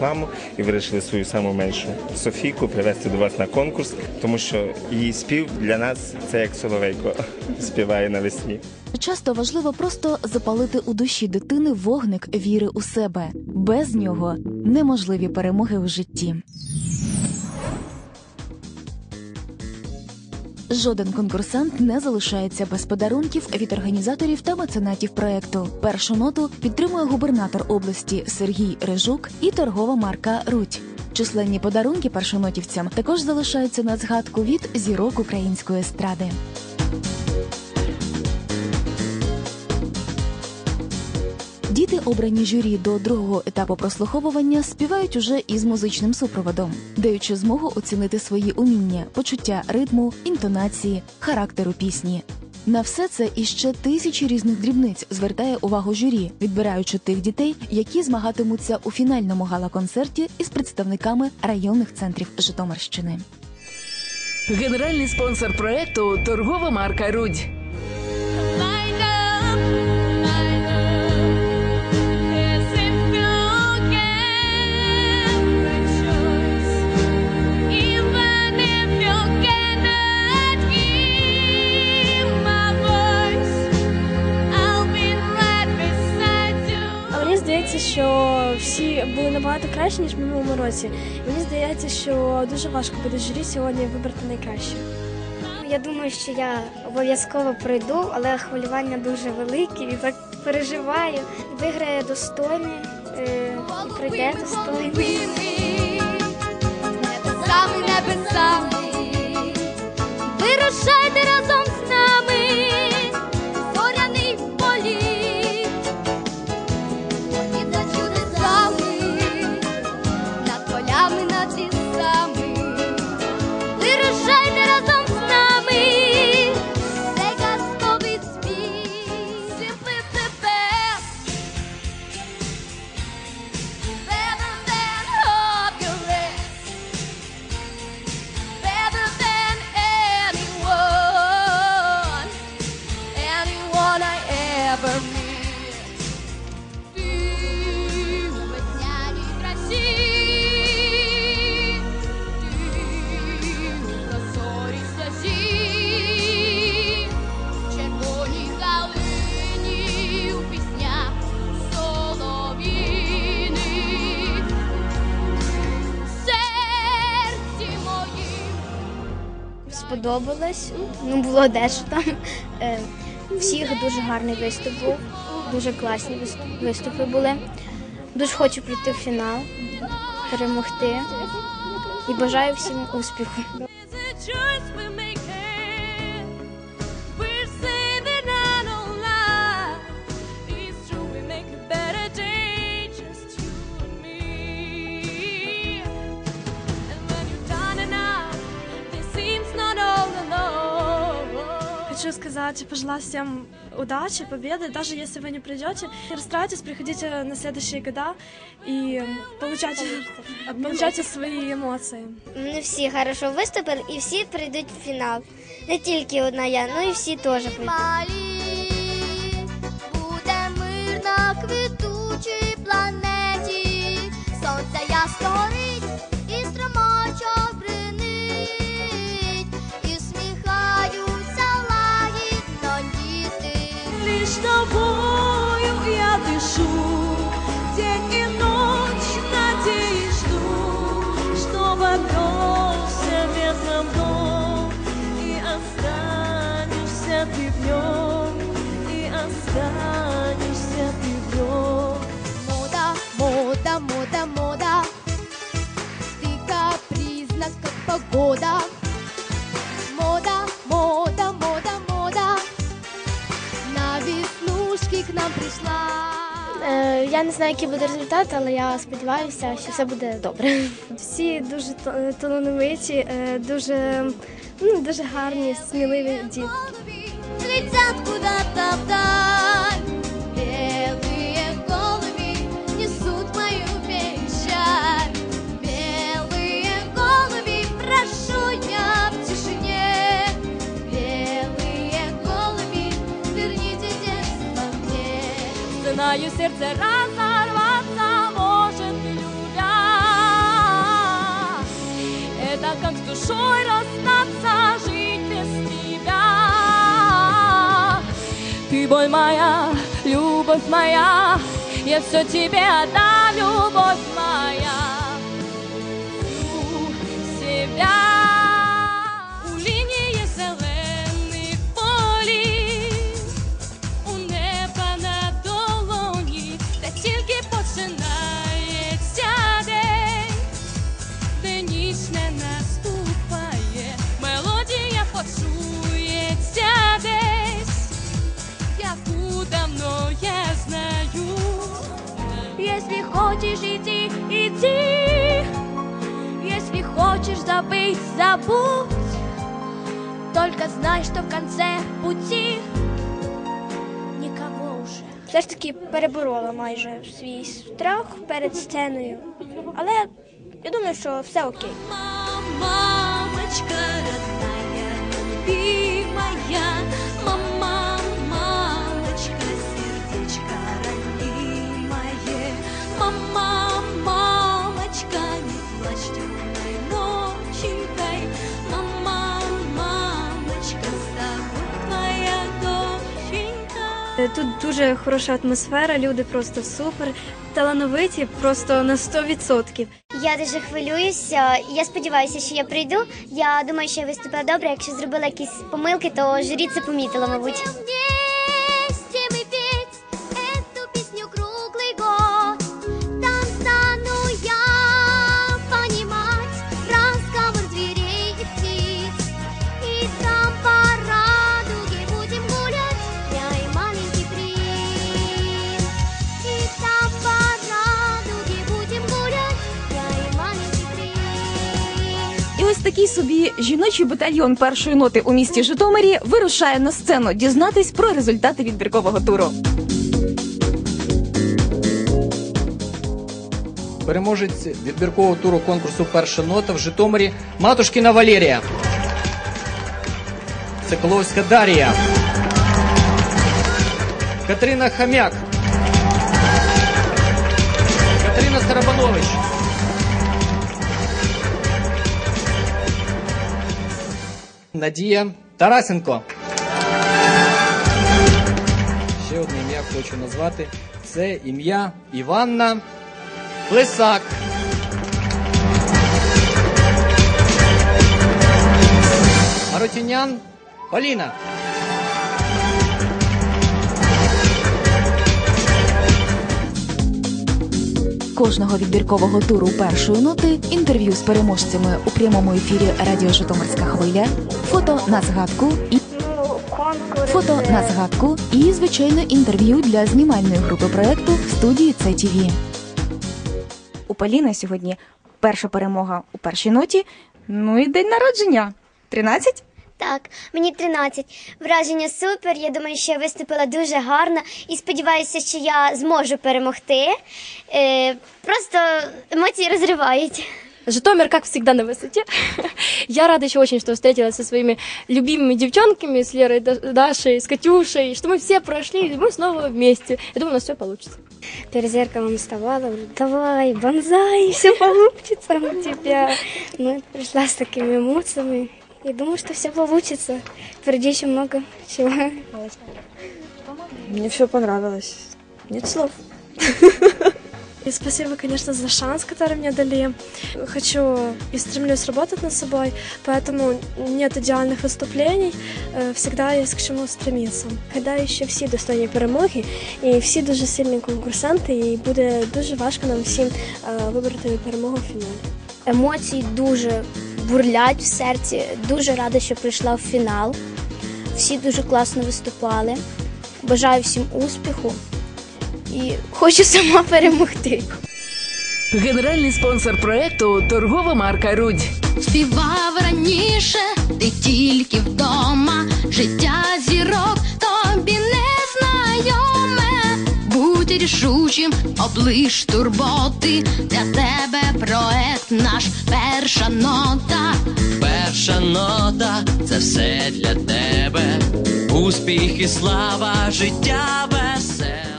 рекламу і вирішили свою саму меншу Софійку привезти до вас на конкурс, тому що її спів для нас це як соловейко співає навесні. Часто важливо просто запалити у душі дитини вогник віри у себе. Без нього неможливі перемоги у житті. Жоден конкурсант не залишається без подарунків від організаторів та меценатів проекту. Першу ноту підтримує губернатор області Сергій Режук і торгова марка Руть. Численні подарунки першонотівцям також залишаються на згадку від зірок української естради. Обрані журі до другого етапу прослуховування, співають уже із музичним супроводом, даючи змогу оцінити свої уміння, почуття ритму, інтонації, характеру пісні. На все це іще тисячі різних дрібниць звертає увагу журі, відбираючи тих дітей, які змагатимуться у фінальному гала-концерті із представниками районних центрів Житомирщини. Генеральний спонсор проекту торгова марка Рудь. Набагато краще, ніж в минулому році. Мені здається, що дуже важко буде журі сьогодні вибрати найкраще. Я думаю, що я обов'язково пройду, але хвилювання дуже велике і так переживаю. Виграє достойний е, і пройде достойний. Небесами, небесами, вирушайте разом Сподобалось. Ну, було дещо там. Е, всіх дуже гарний виступ був. Дуже класні вис- виступи були. Дуже хочу прийти в фінал, перемогти. І бажаю всім успіху. Хочу сказать, пожелать всем удачи, победы. Даже если вы не придете, не расстраивайтесь, приходите на следующие года и получайте, получайте свои эмоции. Вони всі хорошо виступили і всі прийдуть в фінал. Не тільки одна я, ну і всі теж прийдуть. Веснушки к нам прийшла. Е, Я не знаю, який буде результат, але я сподіваюся, що все буде добре. Всі дуже та- талановиті, е, дуже, ну, дуже гарні, сміливі вдаль. сердце разорваться может, любя. Это как с душой расстаться, жить без тебя. Ты боль моя, любовь моя, я все тебе отдам, любовь моя. Хочешь идти, иди. Если хочешь забыть, забудь. Только знай, что в конце пути никого уже. Все ж таки переборола майже свій страх перед сценою. Але я думаю, що все окей. Мамочка Тут дуже хороша атмосфера, люди просто супер, талановиті, просто на 100%. Я дуже хвилююся. Я сподіваюся, що я прийду. Я думаю, що я виступила добре. Якщо зробила якісь помилки, то журі це помітило, мабуть. Такий собі жіночий батальйон першої ноти у місті Житомирі вирушає на сцену дізнатись про результати відбіркового туру. Переможець відбіркового туру конкурсу Перша нота в Житомирі Матушкіна Валерія. Соколовська Дар'я. Катерина Хам'як. Надія Тарасенко. Ще одне ім'я хочу назвати. Це ім'я Іванна Лисак. Маротінян Поліна. Кожного відбіркового туру першої ноти, інтерв'ю з переможцями у прямому ефірі Радіо Житомирська хвиля, фото на згадку і фото на згадку і звичайно інтерв'ю для знімальної групи проекту студії ЦТВ. У Поліни сьогодні перша перемога у першій ноті. Ну і день народження. 13? Так, мені 13. Враження супер. Я думаю, що я виступила дуже гарно і сподіваюся, що я зможу перемогти. Е, просто емоції розривають. Житомир, как всегда, на высоте. Я рада еще очень, что встретилась со своими любимыми девчонками, с Лерой, Да- Дашей, с Катюшей, что мы все прошли, и мы снова вместе. Я думаю, у нас все получится. Перед зеркалом вставала, говорю, давай, бонзай, все получится у тебя. Ну, и пришла с такими эмоциями. И думаю, что все получится. Впереди еще много чего. Мне все понравилось. Нет слов. И спасибо, конечно, за шанс, который мне дали. Хочу и стремлюсь работать над собой, поэтому нет идеальных выступлений, э, всегда есть к чему стремиться. Когда ще всі достойні перемоги, і всі дуже сильні конкурсанти, і буде дуже важко нам всім е, вибрати перемогу в фіналі. Емоції дуже бурлять в серці. Дуже рада, що прийшла в фінал. Всі дуже класно виступали. Бажаю всім успіху і хочу сама перемогти. Генеральний спонсор проекту торгова марка Рудь. Співав раніше, ти тільки вдома, життя зірок тобі не знайоме. Будь рішучим, облиш турботи, для тебе проект наш перша нота. Перша нота це все для тебе. Успіх і слава, життя веселе.